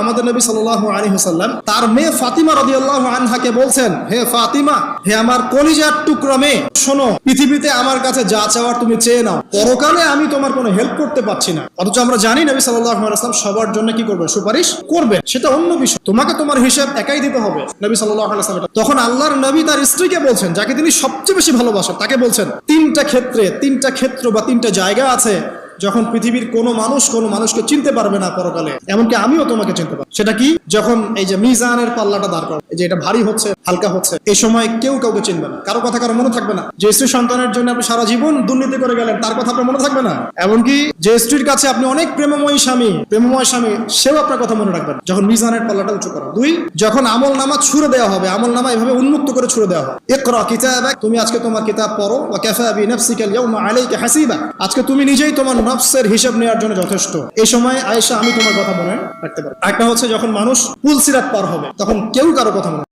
আমাদের নবী সাল্লাহ আলী হুসাল্লাম তার মেয়ে ফাতিমা রদিয়াল্লাহ আনহাকে বলছেন, হে ফাতিমা, হে আমার কলিজার টুকরা মেয়ে, শোনো, পৃথিবীতে আমার কাছে যা চাওয়ার তুমি চেয়ে নাও। পরকালে আমি তোমার কোনো হেল্প করতে পারছি না। অথচ আমরা জানি নবী সাল্লাহ আলাইসলাম সবার জন্য কি করবে সুপারিশ করবে সেটা অন্য বিষয়। তোমাকে তোমার হিসাব একাই দিতে হবে। নবী আলাইসলাম তখন আল্লাহর নবী তার স্ত্রীকে বলছেন, যাকে তিনি সবচেয়ে বেশি ভালোবাসেন, তাকে বলছেন, তিনটা ক্ষেত্রে, তিনটা ক্ষেত্র বা তিনটা জায়গা আছে যখন পৃথিবীর কোনো মানুষ কোনো মানুষকে চিনতে পারবে না পরকালে, এমনকি আমিও তোমাকে চিনতে পারব। সেটা কি? যখন এই যে মিজানের পাল্লাটা দাঁড় করা এই যে এটা ভারী হচ্ছে, হালকা হচ্ছে, এই সময় কেউ কাউকে চিনবে না। কারও কথা কারও মনে থাকবে না। যে স্ত্রী সন্তানের জন্য আপনি সারা জীবন দুর্নীতি করে গেলেন, তার কথা আপনার মনে থাকবে না। এমনকি যে স্ত্রীর কাছে আপনি অনেক প্রেমময় স্বামী প্রেমময় স্বামী, সেও আপনার কথা মনে রাখবেন যখন মিজানের পাল্লাটা উঁচু করা। দুই, যখন আমল নামা ছুড়ে দেওয়া হবে, আমল নামা এভাবে উন্মুক্ত করে ছুড়ে দেওয়া হবে। ইকরা কিতাবাক, তুমি আজকে তোমার কিতাব পড়ো বা কাফা বিনাফসিকা আল-ইয়াওমা আলাইকা হাসিবা। আজকে তুমি নিজেই তোমার নফসের হিসাব নেওয়ার জন্য যথেষ্ট। এই সময় আয়েশা, আমি তোমার কথা মনে রাখতে পারি একটা হচ্ছে যখন মানুষ পুলসিরাত পার হবে, তখন কেউ কারও কথা মনে